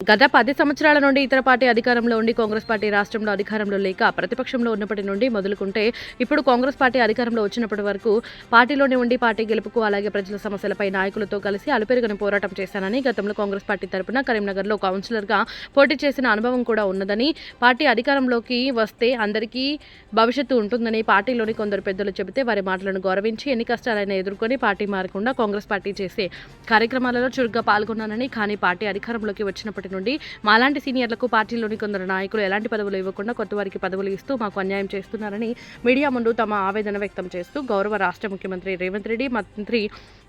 గత పది సంవత్సరాల నుండి ఇతర పార్టీ అధికారంలో ఉండి కాంగ్రెస్ పార్టీ రాష్ట్రంలో అధికారంలో లేక ప్రతిపక్షంలో ఉన్నప్పటి నుండి మొదలుకుంటే ఇప్పుడు కాంగ్రెస్ పార్టీ అధికారంలో వచ్చినప్పటి వరకు పార్టీలోనే ఉండి పార్టీ గెలుపుకు అలాగే ప్రజల సమస్యలపై నాయకులతో కలిసి అలుపెరుగని పోరాటం చేశానని గతంలో కాంగ్రెస్ పార్టీ తరపున కరీంనగర్లో కౌన్సిలర్గా పోటీ చేసిన అనుభవం కూడా ఉన్నదని పార్టీ అధికారంలోకి వస్తే అందరికీ భవిష్యత్తు ఉంటుందని పార్టీలోని కొందరు పెద్దలు చెబితే వారి మాటలను గౌరవించి ఎన్ని కష్టాలైనా ఎదుర్కొని పార్టీ మారకుండా కాంగ్రెస్ పార్టీ చేసే కార్యక్రమాలలో చురుగ్గా పాల్గొన్నానని కానీ పార్టీ అధికారంలోకి వచ్చినప్పటి నుండి మాలాంటి సీనియర్లకు పార్టీలోని కొందరు నాయకులు ఎలాంటి పదవులు ఇవ్వకుండా కొత్త వారికి పదవులు ఇస్తూ మాకు అన్యాయం చేస్తున్నారని మీడియా ముందు తమ ఆవేదన వ్యక్తం చేస్తూ గౌరవ రాష్ట్ర ముఖ్యమంత్రి రేవంత్ రెడ్డి మంత్రి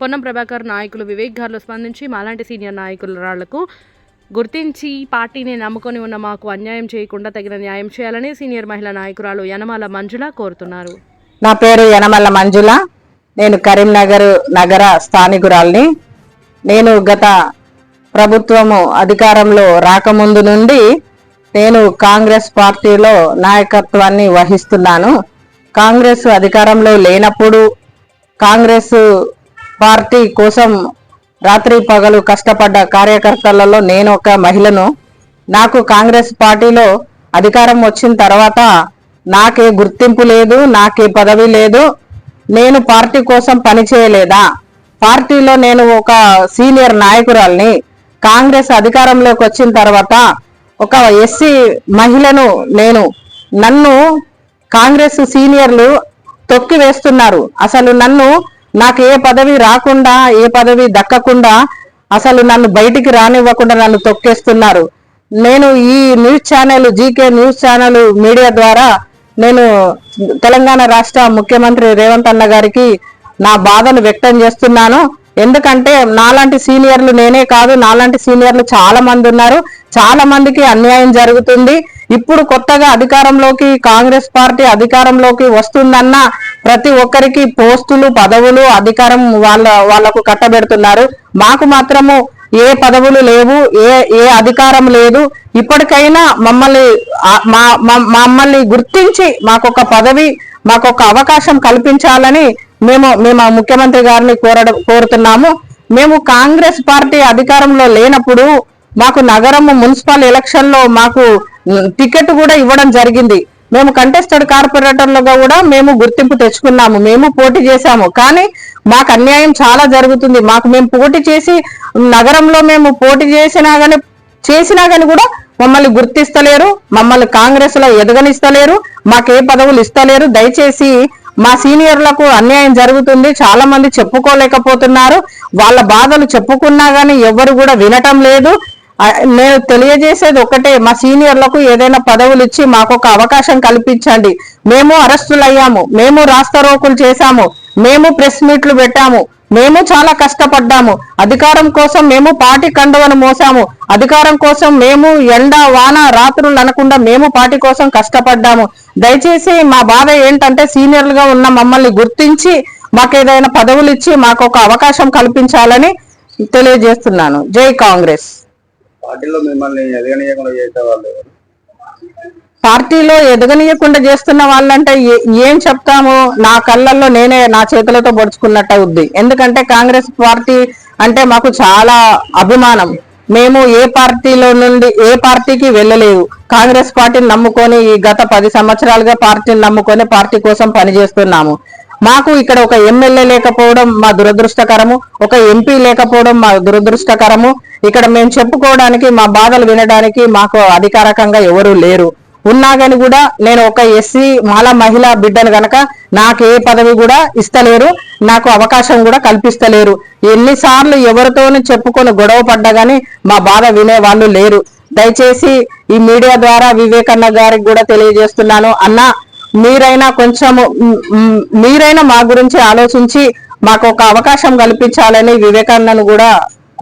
పొన్నం ప్రభాకర్ నాయకులు వివేక్ గారు స్పందించి మాలాంటి సీనియర్ నాయకుల రాళ్ళకు గుర్తించి పార్టీని నమ్ముకొని ఉన్న మాకు అన్యాయం చేయకుండా తగిన న్యాయం చేయాలని సీనియర్ మహిళా నాయకురాలు యనమల మంజుల కోరుతున్నారు. నా పేరు యనమల మంజుల. నేను కరీంనగర్ నగర స్థానికురాల్ని. నేను గత ప్రభుత్వము అధికారంలో రాకముందు నుండి నేను కాంగ్రెస్ పార్టీలో నాయకత్వాన్ని వహిస్తున్నాను. కాంగ్రెస్ అధికారంలో లేనప్పుడు కాంగ్రెస్ పార్టీ కోసం రాత్రి పగలు కష్టపడ్డ కార్యకర్తలలో నేను ఒక మహిళను. నాకు కాంగ్రెస్ పార్టీలో అధికారం వచ్చిన తర్వాత నాకే గుర్తింపు లేదు నాకే పదవి లేదు. నేను పార్టీ కోసం పని చేయలేదా పార్టీలో నేను ఒక సీనియర్ నాయకురాల్ని కాంగ్రెస్ అధికారంలోకి వచ్చిన తర్వాత ఒక ఎస్సీ మహిళను నేను నన్ను కాంగ్రెస్ సీనియర్లు తొక్కి వేస్తున్నారు. అసలు నన్ను నాకు ఏ పదవి రాకుండా ఏ పదవి దక్కకుండా అసలు నన్ను బయటికి రానివ్వకుండా నన్ను తొక్కేస్తున్నారు. నేను ఈ news channel GK news channel media ద్వారా నేను తెలంగాణ రాష్ట్ర ముఖ్యమంత్రి రేవంత్ అన్న గారికి నా బాధను వ్యక్తం చేస్తున్నాను. ఎందుకంటే నాలాంటి సీనియర్లు నేనే కాదు నాలాంటి సీనియర్లు చాలా మంది ఉన్నారు. చాలా మందికి అన్యాయం జరుగుతుంది. ఇప్పుడు కొత్తగా అధికారంలోకి కాంగ్రెస్ పార్టీ అధికారంలోకి వస్తుందన్న ప్రతి ఒక్కరికి పోస్టులు పదవులు అధికారం వాళ్ళ వాళ్ళకు కట్టబెడుతున్నారు. మాకు మాత్రము ఏ పదవులు లేవు ఏ ఏ అధికారం లేదు. ఇప్పటికైనా మమ్మల్ని మా మా- మమ్మల్ని గుర్తించి మాకొక పదవి మాకొక అవకాశం కల్పించాలని మేము మేము ముఖ్యమంత్రి గారిని కోరడం కోరుతున్నాము. మేము కాంగ్రెస్ పార్టీ అధికారంలో లేనప్పుడు మాకు నగరం మున్సిపల్ ఎలక్షన్లో మాకు టికెట్ కూడా ఇవ్వడం జరిగింది. మేము కంటెస్టెడ్ కార్పొరేటర్లుగా కూడా మేము గుర్తింపు తెచ్చుకున్నాము. మేము పోటీ చేశాము. కానీ మాకు అన్యాయం చాలా జరుగుతుంది. మాకు మేము పోటీ చేసి నగరంలో మేము పోటీ చేసినా కానీ చేసినా కానీ కూడా మమ్మల్ని గుర్తిస్తలేరు. మమ్మల్ని కాంగ్రెస్లో ఎదగనిస్తలేరు. మాకే పదవులు ఇస్తలేరు. దయచేసి మా సీనియర్లకు అన్యాయం జరుగుతుంది చాలా మంది చెప్పుకోలేకపోతున్నారు. వాళ్ళ బాధలు చెప్పుకున్నా గానీ ఎవరు కూడా వినటం లేదు. నేను తెలియజేసేది ఒకటే మా సీనియర్లకు ఏదైనా పదవులు ఇచ్చి మాకు ఒక అవకాశం కల్పించండి. మేము అరెస్టులు అయ్యాము మేము రాస్తారోకులు చేశాము మేము ప్రెస్ మీట్లు పెట్టాము. మేము చాలా కష్టపడ్డాము. అధికారం కోసం మేము పార్టీ కండవను మోసాము. అధికారం కోసం మేము ఎండ వాన రాత్రులు అనకుండా మేము పార్టీ కోసం కష్టపడ్డాము. దయచేసి మా బాధ ఏంటంటే సీనియర్లుగా ఉన్న మమ్మల్ని గుర్తించి మాకు ఏదైనా పదవులు ఇచ్చి మాకు ఒక అవకాశం కల్పించాలని తెలియజేస్తున్నాను. జై కాంగ్రెస్. పార్టీలో మిమ్మల్ని ఎదగనీయకుండా చేసేవాళ్ళు పార్టీలో ఎదగనీయకుండా చేస్తున్న వాళ్ళంటే ఏ- ఏం చెప్తాము? నా కళ్ళల్లో నేనే నా చేతులతో పొడుచుకున్నట్టు అవుద్ది. ఎందుకంటే కాంగ్రెస్ పార్టీ అంటే మాకు చాలా అభిమానం. మేము ఏ పార్టీలో నుండి ఏ పార్టీకి వెళ్ళలేవు. కాంగ్రెస్ పార్టీని నమ్ముకొని ఈ గత పది సంవత్సరాలుగా పార్టీని నమ్ముకొని పార్టీ కోసం పనిచేస్తున్నాము. మాకు ఇక్కడ ఒక ఎమ్మెల్యే లేకపోవడం మా దురదృష్టకరము. ఒక ఎంపీ లేకపోవడం మా దురదృష్టకరము. ఇక్కడ మేము చెప్పుకోవడానికి మా బాధలు వినడానికి మాకు అధికారకంగా ఎవరూ లేరు. ఉన్నా కానీ కూడా నేను ఒక ఎస్సీ మాల మహిళ బిడ్డను గనక నాకు ఏ పదవి కూడా ఇస్తలేరు నాకు అవకాశం కూడా కల్పిస్తలేరు. ఎన్నిసార్లు ఎవరితోనూ చెప్పుకొని గొడవ పడ్డా కానీ మా బాధ వినే వాళ్ళు లేరు. దయచేసి ఈ మీడియా ద్వారా వివేకన్న గారికి కూడా తెలియజేస్తున్నాను. అన్న మీరైనా కొంచెము మీరైనా మా గురించి ఆలోచించి మాకు ఒక అవకాశం కల్పించాలని వివేకాన్నను కూడా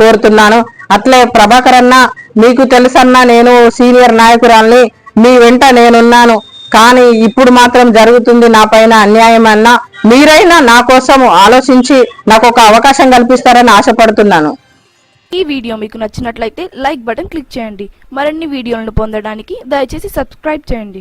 కోరుతున్నాను. అట్లే ప్రభాకర్ అన్న మీకు తెలుసన్నా నేను సీనియర్ నాయకురాల్ని మీ వెంట నేనున్నాను. కానీ ఇప్పుడు మాత్రం జరుగుతుంది నా పైన అన్యాయం అన్నా మీరైనా నా కోసం ఆలోచించి నాకు ఒక అవకాశం కల్పిస్తారని ఆశపడుతున్నాను. ఈ వీడియో మీకు నచ్చినట్లయితే లైక్ బటన్ క్లిక్ చేయండి. మరిన్ని వీడియోలను పొందడానికి దయచేసి సబ్స్క్రైబ్ చేయండి.